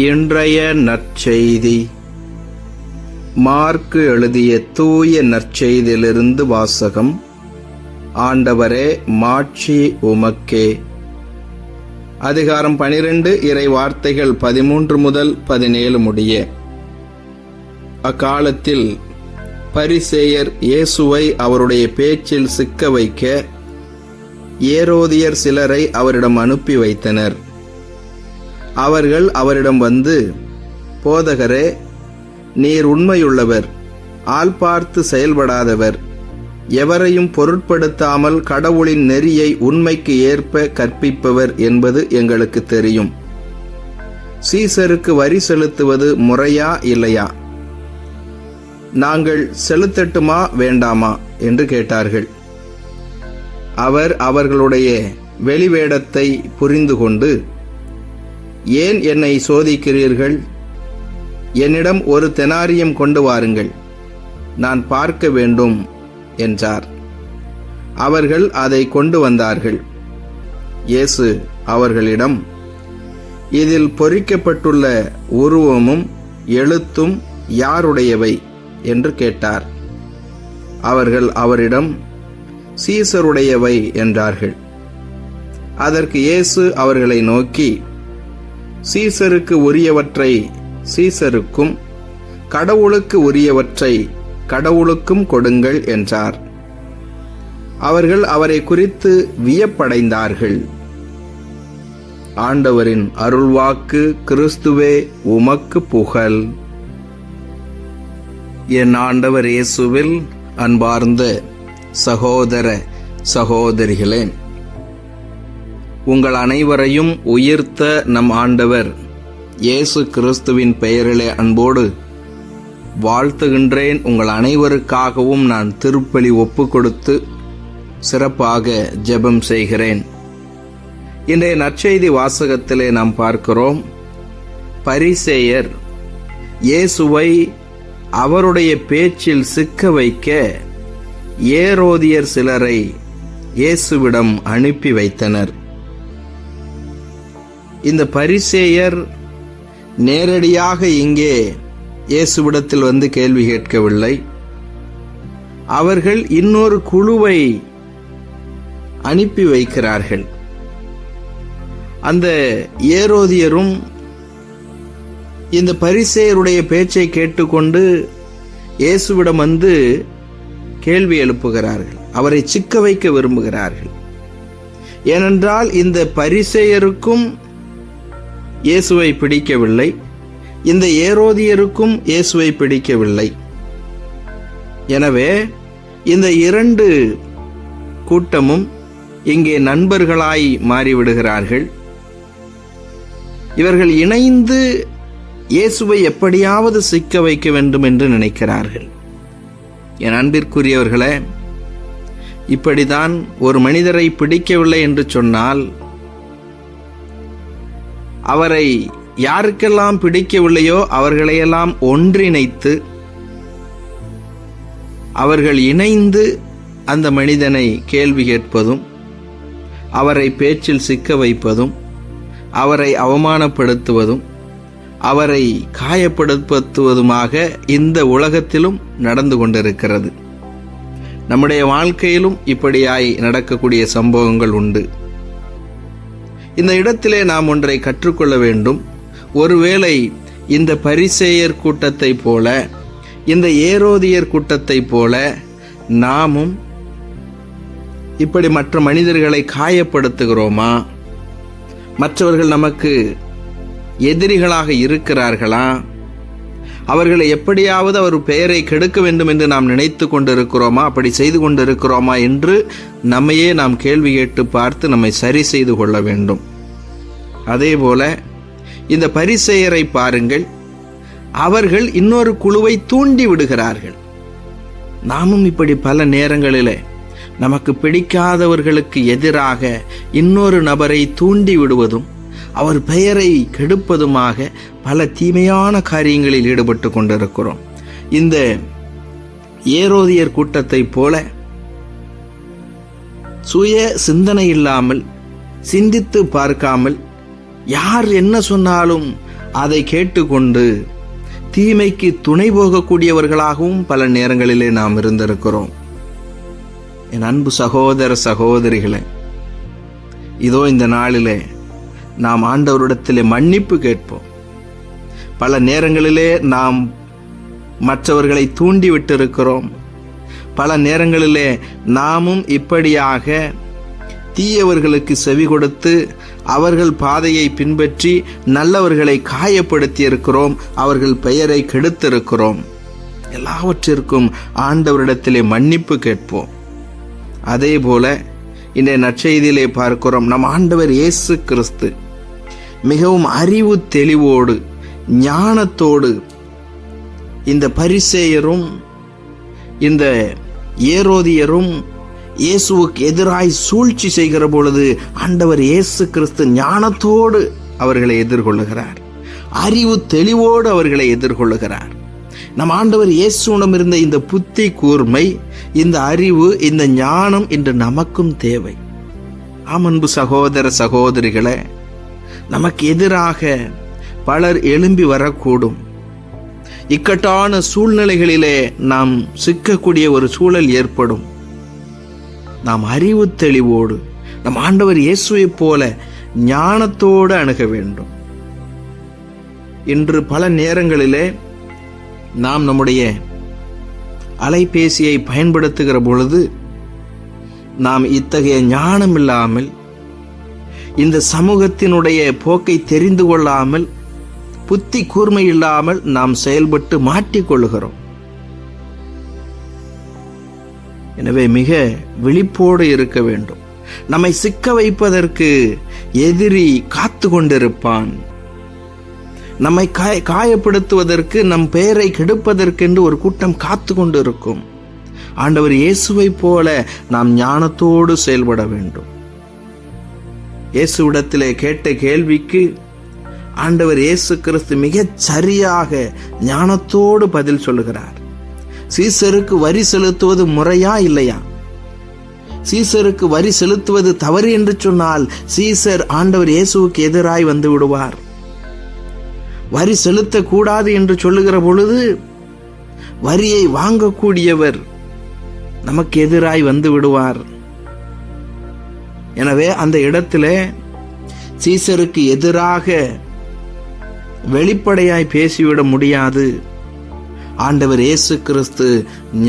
இன்றைய நற்செய்தி. மார்க்கு எழுதிய தூய நற்செய்தியிலிருந்து வாசகம். ஆண்டவரே மாட்சி உமக்கே. அதிகாரம் பனிரெண்டு இறை வார்த்தைகள் பதிமூன்று முதல் பதினேழு முடிய. அக்காலத்தில் பரிசேயர் இயேசுவை அவருடைய பேச்சில் சிக்க வைக்க ஏரோதியர் சிலரை அவரிடம் அனுப்பி வைத்தனர். அவர்கள் அவரிடம் வந்து போதகரே நீர் உண்மையுள்ளவர் ஆள் பார்த்து செயல்படாதவர். எவரையும் பொருட்படுத்தாமல் கடவுளின் நெறியை உண்மைக்கு ஏற்ப கற்பிப்பவர் என்பது எங்களுக்கு தெரியும். சீசருக்கு வரி செலுத்துவது முறையா இல்லையா? நாங்கள் செலுத்தட்டுமா வேண்டாமா? என்று கேட்டார்கள். அவர் அவர்களுடைய வெளிவேடத்தை புரிந்து கொண்டு ஏன் என்னை சோதிக்கிறீர்கள்? என்னிடம் ஒரு தெனாரியம் கொண்டு வாருங்கள். நான் பார்க்க வேண்டும் என்றார். அவர்கள் அதை கொண்டு வந்தார்கள். இயேசு அவர்களிடம் இதில் பொறிக்கப்பட்டுள்ள உருவமும் எழுத்தும் யாருடையவை? என்று கேட்டார். அவர்கள் அவரிடம் சீசருடையவை என்றார்கள். அதற்கு இயேசு அவர்களை நோக்கி சீசருக்கு உரியவற்றை சீசருக்கும் கடவுளுக்கு உரியவற்றை கடவுளுக்கும் கொடுங்கள் என்றார். அவர்கள் அவரை குறித்து வியப்படைந்தார்கள். ஆண்டவரின் அருள்வாக்கு கிறிஸ்துவே உமக்கு புகழ். என் ஆண்டவர் இயேசுவில் அன்பார்ந்த சகோதர சகோதரிகளே உங்கள் அனைவரையும் உயிர்த்த நம் ஆண்டவர். இயேசு கிறிஸ்துவின் பெயரிலே அன்போடு வாழ்த்துகின்றேன். உங்கள் அனைவருக்காகவும் நான் திருப்பலி ஒப்பு கொடுத்து சிறப்பாக ஜெபம் செய்கிறேன். இன்றைய நற்செய்தி வாசகத்திலே நாம் பார்க்கிறோம். பரிசேயர் இயேசுவை அவருடைய பேச்சில் சிக்க வைக்க ஏரோதியர் சிலரை இயேசுவிடம் அனுப்பி வைத்தனர். இந்த பரிசேயர் நேரடியாக இங்கே இயேசுவிடத்தில் வந்து கேள்வி கேட்கவில்லை. அவர்கள் இன்னொரு குழுவை அனுப்பி வைக்கிறார்கள். அந்த ஏரோதியரும் இந்த பரிசேயருடைய பேச்சை கேட்டுக்கொண்டு இயேசுவிடம் வந்து கேள்வி எழுப்புகிறார்கள். அவரை சிக்க வைக்க விரும்புகிறார்கள். ஏனென்றால் இந்த பரிசேயருக்கும் இயேசுவை பிடிக்கவில்லை. இந்த ஏரோதியருக்கும் இயேசுவை பிடிக்கவில்லை. எனவே இந்த இரண்டு கூட்டமும் இங்கே நண்பர்களாய் மாறிவிடுகிறார்கள். இவர்கள் இணைந்து இயேசுவை எப்படியாவது சிக்க வைக்க வேண்டும் என்று நினைக்கிறார்கள். என் அன்பிற்குரியவர்களே இப்படிதான் ஒரு மனிதரை பிடிக்கவில்லை என்று சொன்னால் அவரை யாருக்கெல்லாம் பிடிக்கவில்லையோ அவர்களையெல்லாம் ஒன்றிணைத்து அவர்கள் இணைந்து அந்த மனிதனை கேள்வி கேட்பதும் அவரை பேச்சில் சிக்க வைப்பதும் அவரை அவமானப்படுத்துவதும் அவரை காயப்படுத்துவதுமாக இந்த உலகத்திலும் நடந்து கொண்டிருக்கிறது. நம்முடைய வாழ்க்கையிலும் இப்படியாய் நடக்கக்கூடிய சம்பவங்கள் உண்டு. இந்த இடத்திலே நாம் ஒன்றை கற்றுக்கொள்ள வேண்டும். ஒருவேளை இந்த பரிசேயர் கூட்டத்தைப் போல இந்த ஏரோதியர் கூட்டத்தைப் போல நாமும் இப்படி மற்ற மனிதர்களை காயப்படுத்துகிறோமா? மற்றவர்கள் நமக்கு எதிரிகளாக இருக்கிறார்களா? அவர்களை எப்படியாவது அவர் பெயரை கெடுக்க வேண்டும் என்று நாம் நினைத்து கொண்டிருக்கிறோமா? அப்படி செய்து கொண்டிருக்கிறோமா என்று நம்மையே நாம் கேள்வி கேட்டு பார்த்து நம்மை சரி செய்து கொள்ள வேண்டும். அதே போல இந்த பரிசெயரை பாருங்கள். அவர்கள் இன்னொரு குழுவை தூண்டி விடுகிறார்கள். நாமும் இப்படி பல நேரங்களிலே நமக்கு பிடிக்காதவர்களுக்கு எதிராக இன்னொரு நபரை தூண்டி விடுவதும் அவர் பெயரை கெடுப்பதுமாக பல தீமையான காரியங்களில் ஈடுபட்டு கொண்டிருக்கிறோம். இந்த ஏரோதியர் கூட்டத்தைப் போல சுய சிந்தனை இல்லாமல் சிந்தித்து பார்க்காமல் யார் என்ன சொன்னாலும் அதை கேட்டுக்கொண்டு தீமைக்கு துணை போகக்கூடியவர்களாகவும் பல நேரங்களிலே நாம் இருந்திருக்கிறோம். என் அன்பு சகோதர சகோதரிகளே இதோ இந்த நாளிலே நாம் ஆண்டவரிடத்திலே மன்னிப்பு கேட்போம். பல நேரங்களிலே நாம் மற்றவர்களை தூண்டிவிட்டிருக்கிறோம். பல நேரங்களிலே நாமும் இப்படியாக தீயவர்களுக்கு செவி கொடுத்து அவர்கள் பாதையை பின்பற்றி நல்லவர்களை காயப்படுத்தி இருக்கிறோம் அவர்கள் பெயரை கெடுத்திருக்கிறோம். எல்லாவற்றிற்கும் ஆண்டவரிடத்திலே மன்னிப்பு கேட்போம். அதே போல இன்றைய நற்செய்தியிலே பார்க்கிறோம் நம் ஆண்டவர் இயேசு கிறிஸ்து. மிகவும் அறிவு தெளிவோடு ஞானத்தோடு இந்த பரிசேயரும் இந்த ஏரோதியரும் இயேசுவுக்கு எதிராய் சூழ்ச்சி செய்கிற பொழுது ஆண்டவர் இயேசு கிறிஸ்து ஞானத்தோடு அவர்களை எதிர்கொள்ளுகிறார். அறிவு தெளிவோடு அவர்களை எதிர்கொள்ளுகிறார். நம் ஆண்டவர் இயேசுவிடம் இருந்த இந்த புத்தி கூர்மை இந்த அறிவு இந்த ஞானம் இன்று நமக்கும் தேவை. ஆமன்பு சகோதர சகோதரிகளை நமக்கு எதிராக பலர் எழும்பி வரக்கூடும். இக்கட்டான சூழ்நிலைகளிலே நாம் சிக்கக்கூடிய ஒரு சூழல் ஏற்படும். நாம் அறிவு தெளிவோடு நம் ஆண்டவர் இயேசுவைப் போல ஞானத்தோடு அணுக வேண்டும். இன்று பல நேரங்களிலே நாம் நம்முடைய அலைபேசியை பயன்படுத்துகிற பொழுது நாம் இத்தகைய ஞானம் இல்லாமல் இந்த சமூகத்தினுடைய போக்கை தெரிந்து கொள்ளாமல் புத்தி கூர்மை இல்லாமல் நாம் செயல்பட்டு மாட்டிக்கொள்கிறோம் எனவே மிக விழிப்போடு இருக்க வேண்டும். நம்மை சிக்க வைப்பதற்கு எதிரி காத்து கொண்டிருப்பான். நம்மை காய காயப்படுத்துவதற்கு நம் பெயரை கெடுப்பதற்கென்று ஒரு கூட்டம் காத்து கொண்டிருக்கும். ஆண்டவர் இயேசுவை போல நாம் ஞானத்தோடு செயல்பட வேண்டும். இயேசுவிடத்திலே கேட்ட கேள்விக்கு ஆண்டவர் இயேசு கிறிஸ்து மிகச் சரியாக ஞானத்தோடு பதில் சொல்லுகிறார். சீசருக்கு வரி செலுத்துவது முறையா இல்லையா? சீசருக்கு வரி செலுத்துவது தவறு என்று சொன்னால் சீசர் ஆண்டவர் இயேசுவுக்கு எதிராய் வந்து விடுவார். வரி செலுத்தக்கூடாது என்று சொல்லுகிற பொழுது வரியை வாங்கக்கூடியவர் நமக்கு எதிராய் வந்து விடுவார். எனவே அந்த இடத்துல சீசருக்கு எதிராக வெளிப்படையாய் பேசிவிட முடியாது. ஆண்டவர் இயேசு கிறிஸ்து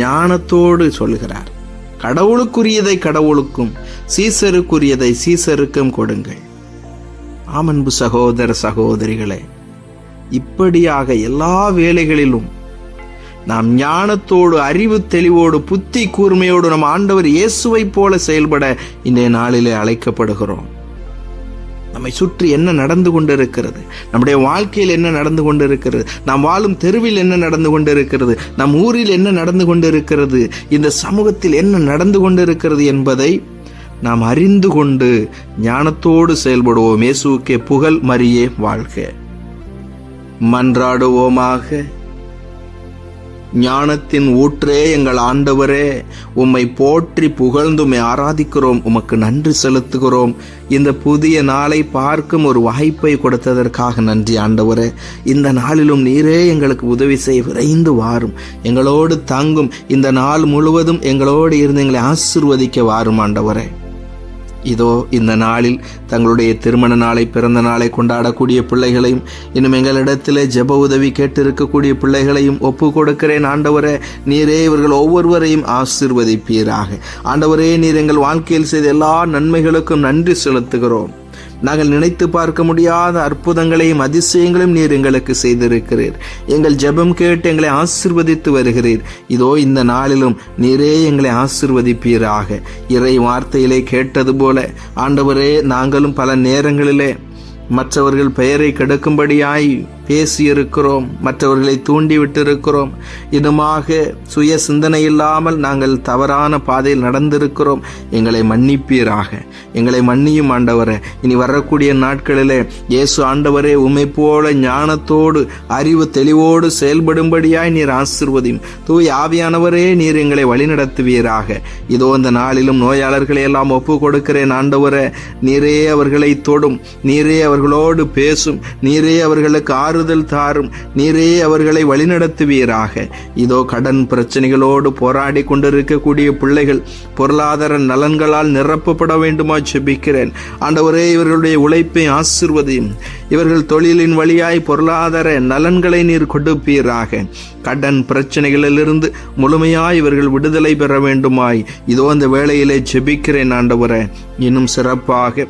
ஞானத்தோடு சொல்லுகிறார் கடவுளுக்குரியதை கடவுளுக்கும் சீசருக்குரியதை சீசருக்கும் கொடுங்கள். ஆமன்பு சகோதர சகோதரிகளே இப்படியாக எல்லா வேலைகளிலும் நாம் ஞானத்தோடு அறிவு தெளிவோடு புத்தி கூர்மையோடு நம் ஆண்டவர் இயேசுவைப் போல செயல்பட இன்றைய நாளிலே அழைக்கப்படுகிறோம். நம்மை சுற்றி என்ன நடந்து கொண்டிருக்கிறது? நம்முடைய வாழ்க்கையில் என்ன நடந்து கொண்டிருக்கிறது? நாம் வாழும் தெருவில் என்ன நடந்து கொண்டிருக்கிறது? நம் ஊரில் என்ன நடந்து கொண்டிருக்கிறது? இந்த சமூகத்தில் என்ன நடந்து கொண்டிருக்கிறது என்பதை நாம் அறிந்து கொண்டு ஞானத்தோடு செயல்படுவோம். இயேசுக்கே புகழ் மரியே வாழ்க. மன்றாடுவோமாக. ஞானத்தின் ஊற்றே எங்கள் ஆண்டவரே. உம்மை போற்றி புகழ்ந்துமை ஆராதிக்கிறோம். உமக்கு நன்றி செலுத்துகிறோம். இந்த புதிய நாளை பார்க்கும் ஒரு வாய்ப்பை கொடுத்ததற்காக நன்றி ஆண்டவரே. இந்த நாளிலும் நீரே எங்களுக்கு உதவி செய்ய விரைந்து வாரும். எங்களோடு தங்கும் இந்த நாள் முழுவதும் எங்களோடு இருந்து எங்களை ஆசிர்வதிக்க வாரும் ஆண்டவரே. இதோ இந்த நாளில் தங்களுடைய திருமண நாளை பிறந்த நாளை கொண்டாடக்கூடிய பிள்ளைகளையும் இன்னும் எங்களிடத்திலே ஜெப உதவி கேட்டிருக்கக்கூடிய பிள்ளைகளையும் ஒப்பு கொடுக்கிறேன். ஆண்டவரே நீரே இவர்கள் ஒவ்வொருவரையும் ஆசிர்வதிப்பீராக. ஆண்டவரே நீர் எங்கள் வாழ்க்கையில் செய்த எல்லா நன்மைகளுக்கும் நன்றி செலுத்துகிறோம். நாங்கள் நினைத்து பார்க்க முடியாத அற்புதங்களையும் அதிசயங்களையும் நீர் எங்களுக்கு செய்திருக்கிறீர். எங்கள் ஜெபம் கேட்டு எங்களை ஆசிர்வதித்து வருகிறீர். இதோ இந்த நாளிலும் நீரே எங்களை ஆசிர்வதிப்பீராக. இறை வார்த்தையிலே கேட்டது போல ஆண்டவரே நாங்களும் பல நேரங்களிலே மற்றவர்கள் பெயரை கெடுக்கும்படியாய் பேசியிருக்கிறோம் மற்றவர்களை தூண்டிவிட்டிருக்கிறோம். இதுமாக சுய சிந்தனை இல்லாமல் நாங்கள் தவறான பாதையில் நடந்திருக்கிறோம். எங்களை மன்னிப்பீராக. எங்களை மன்னியும் ஆண்டவரே. இனி வரக்கூடிய நாட்களிலே இயேசு ஆண்டவரே உமை போல ஞானத்தோடு அறிவு தெளிவோடு செயல்படும்படியாய் நீர் ஆசிர்வதியும். தூய் ஆவியானவரே நீர் எங்களை வழிநடத்துவீராக. இதோ இந்த நாளிலும் நோயாளர்களை எல்லாம் ஒப்பு கொடுக்கிறேன் ஆண்டவரே. நீரே அவர்களை தொடும் நீரே அவர்களோடு பேசும் நீரே அவர்களுக்கு ஆறு ஆறுதல் தாரும். நீரே அவர்களை வழிநடத்துவீராக. இதோ கடன் பிரச்சனைகளோடு போராடி கொண்டிருக்கக்கூடிய பிள்ளைகள் பொருளாதார நலன்களால் நிரப்பப்பட வேண்டுமா செபிக்கிறேன் ஆண்டவரே இவர்களுடைய உழைப்பை ஆசிர்வதையும். இவர்கள் தொழிலின் வழியாய் பொருளாதார நலன்களை நீர் கொடுப்பீராக. கடன் பிரச்சனைகளிலிருந்து முழுமையாய் இவர்கள் விடுதலை பெற வேண்டுமாய். இதோ அந்த வேளையிலே ஜெபிக்கிறேன் ஆண்டவரே. இன்னும் சிறப்பாக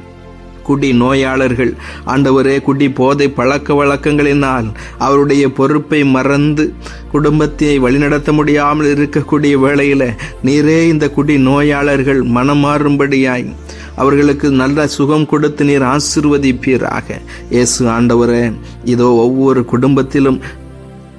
குடி நோயாளர்கள். ஆண்டவரே குடி போதை பழக்க வழக்கங்களினால் அவருடைய பொறுப்பை மறந்து குடும்பத்தை வழிநடத்த முடியாமல் இருக்கக்கூடிய வேளையில் நீரே இந்த குடி நோயாளர்கள் மனமாறும்படியாய் அவர்களுக்கு நல்ல சுகம் கொடுத்து நீர் ஆசிர்வதிப்பீராக. இயேசு ஆண்டவரே இதோ ஒவ்வொரு குடும்பத்திலும்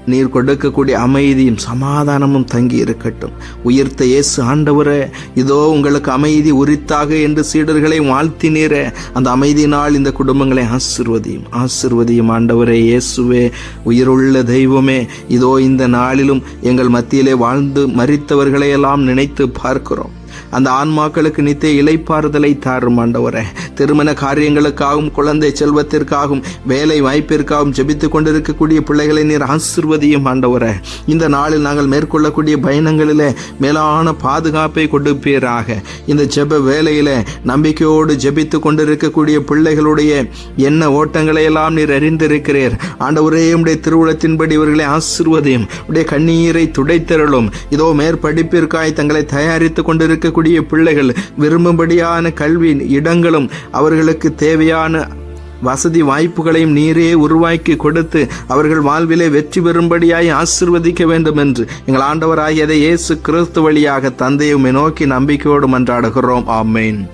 நீர் கொடுக்கக்கூடிய அமைதியும் சமாதானமும் தங்கி இருக்கட்டும் உயிர்த்த இயேசு ஆண்டவரே இதோ உங்களுக்கு அமைதி உரித்தாக என்று சீடர்களை வாழ்த்தினீரே. அந்த அமைதியினால் இந்த குடும்பங்களை ஆசிர்வதியும் ஆசிர்வதியும் ஆண்டவரே இயேசுவே. உயிருள்ள தெய்வமே இதோ இந்த நாளிலும் எங்கள் மத்தியிலே வாழ்ந்து மறித்தவர்களையெல்லாம் நினைத்து பார்க்கிறோம். அந்த ஆன்மாக்களுக்கு நித்திய இலைப்பாறுதலை தாரும் ஆண்டவரே. திருமண காரியங்களுக்காகவும் குழந்தை செல்வத்திற்காகவும் வேலை வாய்ப்பிற்காகவும் ஜெபித்துக் கொண்டிருக்கக்கூடிய பிள்ளைகளை நீர் ஆசிர்வதியும் ஆண்டவரே. இந்த நாளில் நாங்கள் மேற்கொள்ளக்கூடிய பயணங்களிலே மேலான பாதுகாப்பை கொடுப்பீராக. இந்த ஜெப வேலையில நம்பிக்கையோடு ஜெபித்து கொண்டிருக்கக்கூடிய பிள்ளைகளுடைய என்ன ஓட்டங்களை எல்லாம் நீர் அறிந்திருக்கிறீர். ஆண்டவரே உடைய திருவுளத்தின்படி இவர்களை ஆசிர்வதியும் உடைய கண்ணீரை துடைத்தருளும். இதோ மேற்படிப்பிற்காய் தங்களை தயாரித்துக் கொண்டிருக்கக்கூடிய பிள்ளைகள் விரும்பும்படியான கல்வி இடங்களும் அவர்களுக்கு தேவையான வசதி வாய்ப்புகளையும் நீரே உருவாக்கி கொடுத்து அவர்கள் வாழ்விலே வெற்றி பெறும்படியாய் ஆசிர்வதிக்க வேண்டும் என்று எங்கள் ஆண்டவராகியதை இயேசு கிறிஸ்து வழியாக தந்தையுமே நோக்கி நம்பிக்கையோடு மன்றாடுகிறோம். ஆமேன்.